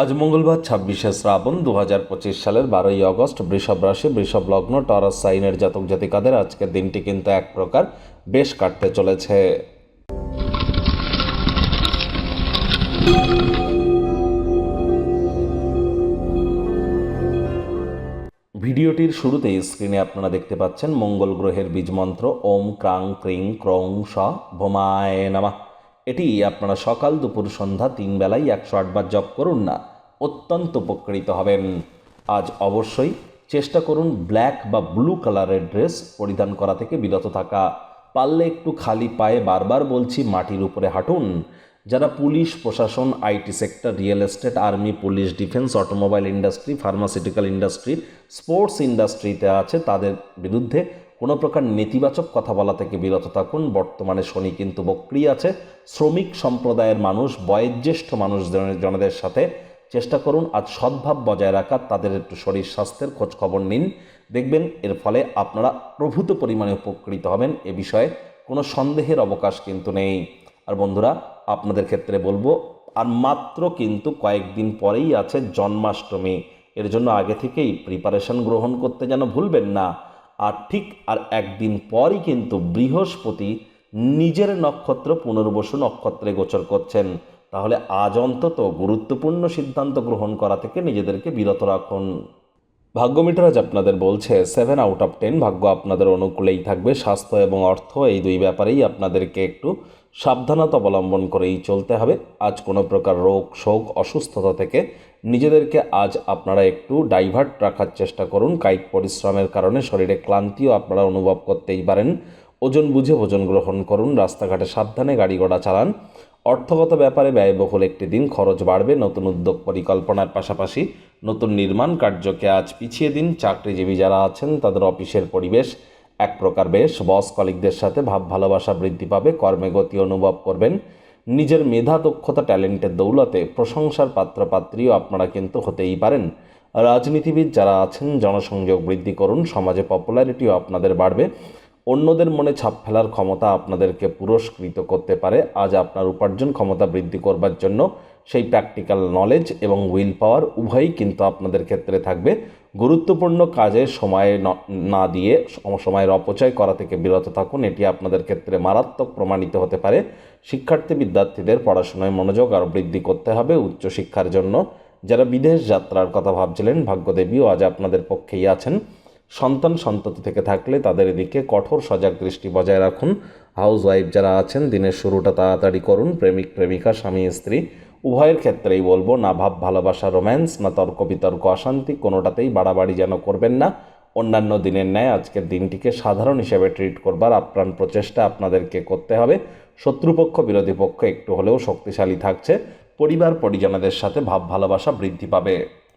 আজ মঙ্গলবার, ছাব্বিশে শ্রাবণ দু হাজার পঁচিশ সালের বারোই আগস্ট বৃষভ রাশি, বৃষভ লগ্ন, টরাস সাইনের জাতক জাতিকাদের আজকের দিনটি কিন্তু এক প্রকার বেশ কাটতে চলেছে। ভিডিওটির শুরুতেই স্ক্রিনে আপনারা দেখতে পাচ্ছেন মঙ্গল গ্রহের বীজ মন্ত্র, ওম ক্রাং ক্রিং ক্রং স ভোমায় নামা। এটি আপনারা সকাল দুপুর সন্ধ্যা তিন বেলায় একশো আটবার জপ করুন না, অত্যন্ত উপকৃত হবেন। আজ অবশ্যই চেষ্টা করুন ব্ল্যাক বা ব্লু কালারের ড্রেস পরিধান করা থেকে বিরত থাকা। পারলে একটু খালি পায়ে বারবার বলছি মাটির উপরে হাঁটুন। যারা পুলিশ, প্রশাসন, IT sector, real estate, army, police, defence, automobile industry, pharmaceutical industry, sports ইন্ডাস্ট্রিতে আছে, তাদের বিরুদ্ধে কোনো প্রকার নেতিবাচক কথা বলা থেকে বিরত থাকুন। বর্তমানে শনি কিন্তু বক্রি আছে। শ্রমিক সম্প্রদায়ের মানুষ, বয়োজ্যেষ্ঠ মানুষ জনদের সাথে চেষ্টা করুন। আজ সদ্ভাব বজায় রাখার তাদের একটু শরীর স্বাস্থ্যের খোঁজ খবর নিন। দেখবেন এর ফলে আপনারা প্রভূত পরিমাণে উপকৃত হবেন। এ বিষয়ে কোনো সন্দেহের অবকাশ কিন্তু নেই। আর বন্ধুরা, আপনাদের ক্ষেত্রে বলব, আর মাত্র কিন্তু কয়েকদিন পরেই আছে জন্মাষ্টমী। এর জন্য আগে থেকেই প্রিপারেশন গ্রহণ করতে যেন ভুলবেন না। আর ঠিক আর একদিন পরই কিন্তু বৃহস্পতি নিজের নক্ষত্র পুনর্বসু নক্ষত্রে গোচর করছেন। তাহলে আজ অন্তত গুরুত্বপূর্ণ সিদ্ধান্ত গ্রহণ করা থেকে নিজেদেরকে বিরত রাখুন। ভাগ্যমিটার আজ আপনাদের বলছে সেভেন আউট অফ টেন ভাগ্য আপনাদের অনুকূলেই থাকবে। স্বাস্থ্য এবং অর্থ, এই দুই ব্যাপারেই আপনাদেরকে একটু সাবধানতা অবলম্বন করেই চলতে হবে। আজ কোনো প্রকার রোগ, শোক, অসুস্থতা থেকে নিজেদেরকে আজ আপনারা একটু ডাইভার্ট রাখার চেষ্টা করুন। কায়িক পরিশ্রমের কারণে শরীরে ক্লান্তিও আপনারা অনুভব করতেই পারেন। ওজন বুঝে ভোজন গ্রহণ করুন, রাস্তাঘাটে সাবধানে গাড়ি ঘোড়া চালান। অর্থগত ব্যাপারে ব্যয়বহুল একটি দিন, খরচ বাড়বে, নতুন উদ্যোগ পরিকল্পনার পাশাপাশি নতুন নির্মাণ কার্যকে আজ পিছিয়ে দিন চাকরিজীবী যারা আছেন, তাদের অফিসের পরিবেশ এক প্রকার বেশ। বস কলিকদের সাথে ভাব ভালোবাসা বৃদ্ধি পাবে, কর্মে গতি অনুভব করবেন। নিজের মেধা, দক্ষতা, ট্যালেন্টের দৌলতে প্রশংসার পাত্রপাত্রীও আপনারা কিন্তু হতেই পারেন। রাজনীতিবিদ যারা আছেন, জনসংযোগ বৃদ্ধি করুন, সমাজে পপুলারিটিও আপনাদের বাড়বে। অন্যদের মনে ছাপ ফেলার ক্ষমতা আপনাদেরকে পুরস্কৃত করতে পারে। আজ আপনার উপার্জন ক্ষমতা বৃদ্ধি করবার জন্য সেই প্র্যাকটিক্যাল নলেজ এবং উইল পাওয়ার উভয়ই কিন্তু আপনাদের ক্ষেত্রে থাকবে। গুরুত্বপূর্ণ কাজে সময় ন- দিয়ে সম- সময়ের অপচয় করা থেকে বিরত থাকুন। এটি আপনাদের ক্ষেত্রে মারাত্মক প্রমাণিত হতে পারে। শিক্ষার্থী বিদ্যার্থীদের পড়াশোনায় মনোযোগ আরও বৃদ্ধি করতে হবে উচ্চশিক্ষার জন্য। যারা বিদেশ যাত্রার কথা ভাবছিলেন, ভাগ্যদেবীও আজ আপনাদের পক্ষেই আছেন। সন্তান সন্ততি থেকে থাকলে তাদের এদিকে কঠোর সজাগ দৃষ্টি বজায় রাখুন। হাউস ওয়াইফ যারা আছেন, দিনের শুরুটা তাড়াতাড়ি করুন। প্রেমিক, প্রেমিকা, স্বামী, স্ত্রী, উভয়ের ক্ষেত্রেই বলব, না ভাব, ভালোবাসা, রোম্যান্স, না তর্ক, বিতর্ক, অশান্তি, কোনোটাতেই বাড়াবাড়ি যেন করবেন না। অন্যান্য দিনের ন্যায় আজকের দিনটিকে সাধারণ হিসেবে ট্রিট করবার আপ্রাণ প্রচেষ্টা আপনাদেরকে করতে হবে। শত্রুপক্ষ, বিরোধী পক্ষ একটু হলেও শক্তিশালী থাকছে। পরিবার পরিজনদের সাথে ভাব, ভালোবাসা বৃদ্ধি পাবে।